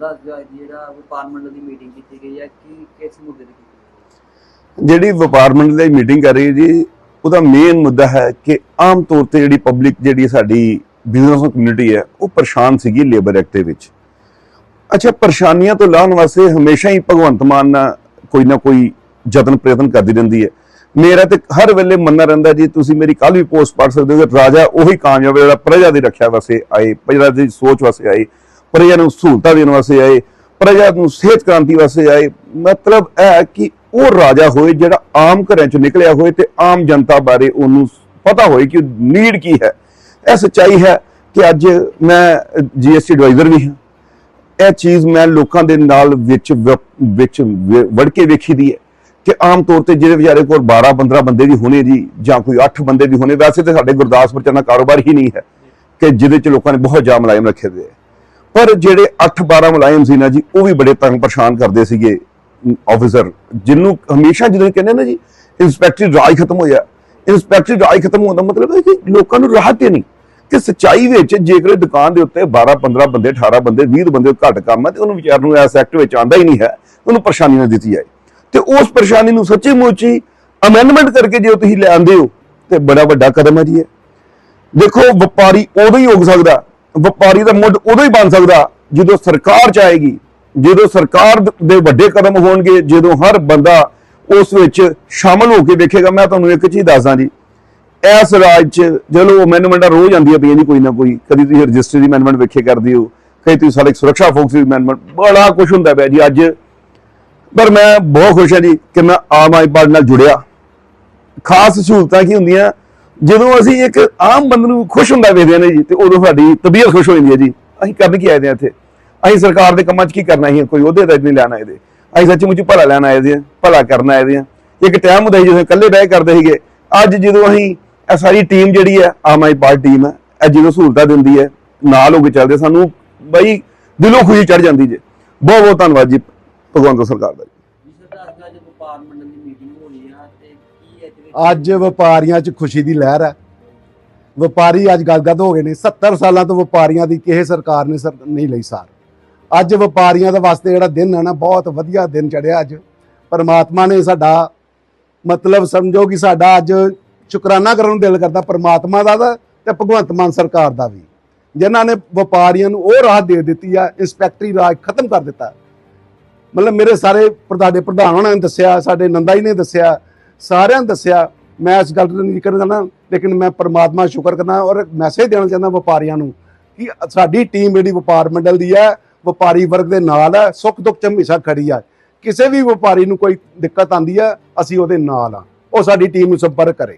ਲੱਗਦੀ ਜਿਹੜਾ ਵਪਾਰ ਮੰਡਲ ਦੀ ਮੀਟਿੰਗ ਕੀਤੀ ਗਈ ਹੈ, ਕਿ ਕਿਸ ਮੁੱਦੇ ਤੇ ਕੀਤੀ ਜਿਹੜੀ ਵਪਾਰ ਮੰਡਲ ਦੀ ਮੀਟਿੰਗ ਕਰ ਰਹੀ ਹੈ ਜੀ, ਉਹਦਾ ਮੇਨ ਮੁੱਦਾ ਹੈ ਕਿ ਆਮ ਤੌਰ ਤੇ ਜਿਹੜੀ ਪਬਲਿਕ ਜਿਹੜੀ ਸਾਡੀ ਬਿਜ਼ਨਸ ਕਮਿਊਨਿਟੀ ਹੈ, ਉਹ ਪਰੇਸ਼ਾਨ ਸੀਗੀ ਲੇਬਰ ਐਕਟ ਦੇ ਵਿੱਚ। ਅੱਛਾ, ਪਰੇਸ਼ਾਨੀਆਂ ਤੋਂ ਲਾਹਣ ਵਾਸਤੇ ਹਮੇਸ਼ਾ ਹੀ ਭਗਵੰਤ ਮਾਨ ਕੋਈ ਨਾ ਕੋਈ ਯਤਨ ਪ੍ਰਯਤਨ ਕਰਦੀ ਰਹਿੰਦੀ ਹੈ। ਮੇਰਾ ਤੇ ਹਰ ਵੇਲੇ ਮੰਨਣਾ ਰਹਿੰਦਾ ਜੀ, ਤੁਸੀਂ ਮੇਰੀ ਕੱਲ ਵੀ ਪੋਸਟ ਪੜ੍ਹ ਸਕਦੇ ਹੋ ਰਾਜਾ ਉਹੀ ਕਾਮਯਾਬ ਜਿਹੜਾ ਪ੍ਰਜਾ ਦੀ ਰੱਖਿਆ ਵਾਸਤੇ ਆਏ, ਪ੍ਰਜਾ ਦੀ ਸੋਚ ਵਾਸਤੇ ਆਏ। ਪ੍ਰਜਾ ਨੂੰ ਸਹੂਲਤਾਂ ਦੇਣ ਵਾਸਤੇ ਆਏ, ਪ੍ਰਜਾ ਨੂੰ ਸਿਹਤ ਕ੍ਰਾਂਤੀ ਵਾਸਤੇ ਆਏ। ਮਤਲਬ ਇਹ ਕਿ ਉਹ ਰਾਜਾ ਹੋਏ ਜਿਹੜਾ ਆਮ ਘਰਾਂ ਚੋਂ ਨਿਕਲਿਆ ਹੋਏ ਤੇ ਆਮ ਜਨਤਾ ਬਾਰੇ ਉਹਨੂੰ ਪਤਾ ਹੋਏ ਕਿ ਨੀਡ ਕੀ ਹੈ। ਇਹ ਸੱਚਾਈ ਹੈ ਕਿ ਅੱਜ ਮੈਂ ਜੀਐਸਟੀ ਐਡਵਾਈਜ਼ਰ ਵੀ ਹਾਂ। ਇਹ ਚੀਜ਼ ਮੈਂ ਲੋਕਾਂ ਦੇ ਨਾਲ ਵਿੱਚ ਵਿੱਚ ਵੜ ਕੇ ਵੇਖੀ ਦੀ ਹੈ ਕਿ ਆਮ ਤੌਰ ਤੇ ਜਿਹੜੇ ਵਿਚਾਰੇ ਕੋਲ 12 15 ਬੰਦੇ ਵੀ ਹੋਣੇ ਜੀ ਜਾਂ ਕੋਈ 8 ਬੰਦੇ ਵੀ ਹੋਣੇ, ਵੈਸੇ ਤੇ ਸਾਡੇ ਗੁਰਦਾਸਪੁਰ ਚ ਨਾ ਕਾਰੋਬਾਰ ਹੀ ਨਹੀਂ ਹੈ ਕਿ ਜਿਹਦੇ ਚ ਲੋਕਾਂ ਨੇ ਬਹੁਤ ਜ਼ਿਆਦਾ ਮੁਲਾਜ਼ਮ ਰੱਖੇ ਹੋਏ ਪਰ ਜਿਹੜੇ 8 12 ਮੁਲਾਜ਼ਮ ਸੀ ਨਾ ਜੀ, ਉਹ ਵੀ ਬੜੇ ਤੰਗ ਪਰੇਸ਼ਾਨ ਕਰਦੇ ਸੀਗੇ ਆਫੀਸਰ ਜਿਹਨੂੰ ਹਮੇਸ਼ਾ ਜਦੋਂ ਕਹਿੰਦੇ ਨਾ ਜੀ ਇੰਸਪੈਕਟਰੀ ਰਾਜ ਖਤਮ ਹੋਇਆ। ਇੰਸਪੈਕਟਰੀ ਰਾਜ ਖਤਮ ਹੋਣ ਦਾ ਮਤਲਬ ਹੈ ਕਿ ਲੋਕਾਂ ਨੂੰ ਰਾਹਤ ਹੀ ਨਹੀਂ ਕਿ ਸਚਾਈ ਵਿੱਚ ਜੇਕਰ ਦੁਕਾਨ ਦੇ ਉੱਤੇ 12 15 ਬੰਦੇ 18 ਬੰਦੇ 20 ਬੰਦੇ ਘੱਟ ਕੰਮ ਹੈ ਤੇ ਉਹਨੂੰ ਵਿਚਾਰ ਨੂੰ ਇਸ ਐਕਟ ਵਿੱਚ ਆਂਦਾ ਹੀ ਨਹੀਂ ਹੈ, ਉਹਨੂੰ ਪਰੇਸ਼ਾਨੀ ਨਾ ਦਿੱਤੀ ਜਾਏ। ਤੇ ਉਸ ਪਰੇਸ਼ਾਨੀ ਨੂੰ ਸੱਚੀ ਮੁੱਚੀ ਅਮੈਂਡਮੈਂਟ ਕਰਕੇ ਜੇ ਤੁਸੀਂ ਲੈ ਆਂਦੇ ਹੋ, ਤੇ ਬੜਾ ਵੱਡਾ ਕਦਮ ਹੈ ਜੀ ਇਹ। ਦੇਖੋ, ਵਪਾਰੀ ਉਦੋਂ ਹੀ ਹੋ ਸਕਦਾ ਵਪਾਰੀ ਦਾ ਮੁੱਢ ਉਦੋਂ ਹੀ ਬਣ ਸਕਦਾ ਜਦੋਂ ਸਰਕਾਰ ਚਾਹੇਗੀ, ਜਦੋਂ ਸਰਕਾਰ ਦੇ ਵੱਡੇ ਕਦਮ ਹੋਣਗੇ, ਜਦੋਂ ਹਰ ਬੰਦਾ ਉਸ ਵਿੱਚ ਸ਼ਾਮਲ ਹੋ ਕੇ ਵੇਖੇਗਾ। ਮੈਂ ਤੁਹਾਨੂੰ ਇੱਕ ਚੀਜ਼ ਦੱਸਦਾ ਜੀ, ਇਸ ਰਾਜ 'ਚ ਚਲੋ ਅਮੈਂਡਮੈਂਟਾਂ ਰੋਜ਼ ਆਉਂਦੀਆਂ ਪਈਆਂ ਜੀ ਕੋਈ ਨਾ ਕੋਈ। ਕਦੀ ਤੁਸੀਂ ਰਜਿਸਟਰੀ ਦੀ ਅਮੈਂਡਮੈਂਟ ਵੇਖੇ ਕਰਦੇ ਹੋ ਕਈ ਤੁਸੀਂ ਸਾਡੇ ਸੁਰੱਖਿਆ ਫੋਕਸ ਦੀ ਮੈਨੂਮੈਂਟ ਬੜਾ ਕੁਝ ਹੁੰਦਾ ਪਿਆ ਜੀ ਅੱਜ। ਪਰ ਮੈਂ ਬਹੁਤ ਖੁਸ਼ ਹਾਂ ਜੀ ਕਿ ਮੈਂ ਆਮ ਆਦਮੀ ਪਾਰਟੀ ਨਾਲ ਜੁੜਿਆ। ਖਾਸ ਸਹੂਲਤਾਂ ਕੀ ਹੁੰਦੀਆਂ? ਜਦੋਂ ਅਸੀਂ ਇੱਕ ਆਮ ਬੰਦੇ ਨੂੰ ਖੁਸ਼ ਹੁੰਦਾ ਵੇਖਦੇ ਨੇ ਜੀ, ਤੇ ਉਦੋਂ ਸਾਡੀ ਤਬੀਅਤ ਖੁਸ਼ ਹੋ ਜਾਂਦੀ ਹੈ ਜੀ। ਅਸੀਂ ਕਰਨ ਕੀ ਆਏ ਦੇ ਇੱਥੇ? ਅਸੀਂ ਸਰਕਾਰ ਦੇ ਕੰਮਾਂ 'ਚ ਕੀ ਕਰਨਾ ਸੀ ਕੋਈ ਉਹਦੇ ਦਾ ਨਹੀਂ ਲੈਣਾ ਇਹਦੇ ਅਸੀਂ ਸੱਚੀ ਭਲਾ ਲੈਣ ਆਏ ਦੇ ਭਲਾ ਕਰਨ ਆਏ ਦੇ ਇੱਕ ਟਾਈਮ ਹੁੰਦਾ ਸੀ ਜਦੋਂ ਇਕੱਲੇ ਬਹਿ ਕਰਦੇ ਸੀਗੇ। ਅੱਜ ਜਦੋਂ ਅਸੀਂ ਇਹ ਸਾਰੀ ਟੀਮ ਜਿਹੜੀ ਹੈ, ਆਮ ਆਦਮੀ ਪਾਰਟੀ ਟੀਮ ਹੈ, ਇਹ ਜਦੋਂ ਸਹੂਲਤਾਂ ਦਿੰਦੀ ਹੈ, ਨਾਲ ਹੋ ਕੇ ਚੱਲਦੇ ਸਾਨੂੰ ਬਈ ਦਿਲੋਂ ਖੁਸ਼ੀ ਚੜ ਜਾਂਦੀ ਜੇ। ਬਹੁਤ ਬਹੁਤ ਧੰਨਵਾਦ ਜੀ, ਭਗਵੰਤ ਸਰਕਾਰ ਦਾ ਜੀ। ਜਿਸ ਤਰ੍ਹਾਂ ਅੱਜ ਵਪਾਰ ਅੱਜ ਵਪਾਰੀਆਂ 'ਚ ਖੁਸ਼ੀ ਦੀ ਲਹਿਰ ਹੈ। ਵਪਾਰੀ ਅੱਜ ਗਦਗਦ ਹੋ ਗਏ ਨੇ। 70 ਸਾਲਾਂ ਤੋਂ ਵਪਾਰੀਆਂ ਦੀ ਕਿਸੇ ਸਰਕਾਰ ਨੇ ਸਰ ਨਹੀਂ ਲਈ ਸਾਰ। ਅੱਜ ਵਪਾਰੀਆਂ ਦੇ ਵਾਸਤੇ ਜਿਹੜਾ ਦਿਨ ਹੈ ਨਾ, ਬਹੁਤ ਵਧੀਆ ਦਿਨ ਚੜਿਆ ਅੱਜ। ਪਰਮਾਤਮਾ ਨੇ ਸਾਡਾ ਮਤਲਬ ਸਮਝੋ ਕਿ ਸਾਡਾ ਅੱਜ ਸ਼ੁਕਰਾਨਾ ਕਰਨ ਨੂੰ ਦਿਲ ਕਰਦਾ, ਪਰਮਾਤਮਾ ਦਾ ਤਾਂ ਤੇ ਭਗਵੰਤ ਮਾਨ ਸਰਕਾਰ ਦਾ ਵੀ। ਜਿਨ੍ਹਾਂ ਨੇ ਵਪਾਰੀਆਂ ਨੂੰ ਉਹ ਰਾਹ ਦੇ ਦਿੱਤੀ ਆ, ਇੰਸਪੈਕਟਰੀ ਰਾਜ ਖਤਮ ਕਰ ਦਿੱਤਾ। ਮਤਲਬ ਮੇਰੇ ਸਾਰੇ ਪ੍ਰਧਾਨੇ ਪ੍ਰਧਾਨ ਉਹਨਾਂ ਨੇ ਦੱਸਿਆ, ਸਾਡੇ ਨੰਦਾ ਜੀ ਨੇ ਦੱਸਿਆ ਸਾਰਿਆਂ ਨੇ ਦੱਸਿਆ, ਮੈਂ ਇਸ ਗੱਲ ਨੂੰ ਨਹੀਂ ਕਰਨਾ ਲੇਕਿਨ ਮੈਂ ਪਰਮਾਤਮਾ ਸ਼ੁਕਰ ਕਰਨਾ ਔਰ ਮੈਸੇਜ ਦੇਣਾ ਚਾਹੁੰਦਾ ਵਪਾਰੀਆਂ ਨੂੰ ਕਿ ਸਾਡੀ ਟੀਮ ਜਿਹੜੀ ਵਪਾਰ ਮੰਡਲ ਦੀ ਹੈ, ਵਪਾਰੀ ਵਰਗ ਦੇ ਨਾਲ ਹੈ, ਸੁੱਖ ਦੁੱਖ ਚ ਹਮੇਸ਼ਾ ਖੜੀ ਆ ਕਿਸੇ ਵੀ ਵਪਾਰੀ ਨੂੰ ਕੋਈ ਦਿੱਕਤ ਆਂਦੀ ਹੈ, ਅਸੀਂ ਉਹਦੇ ਨਾਲ ਆ ਉਹ ਸਾਡੀ ਟੀਮ ਨੂੰ ਸੰਪਰਕ ਕਰੇ।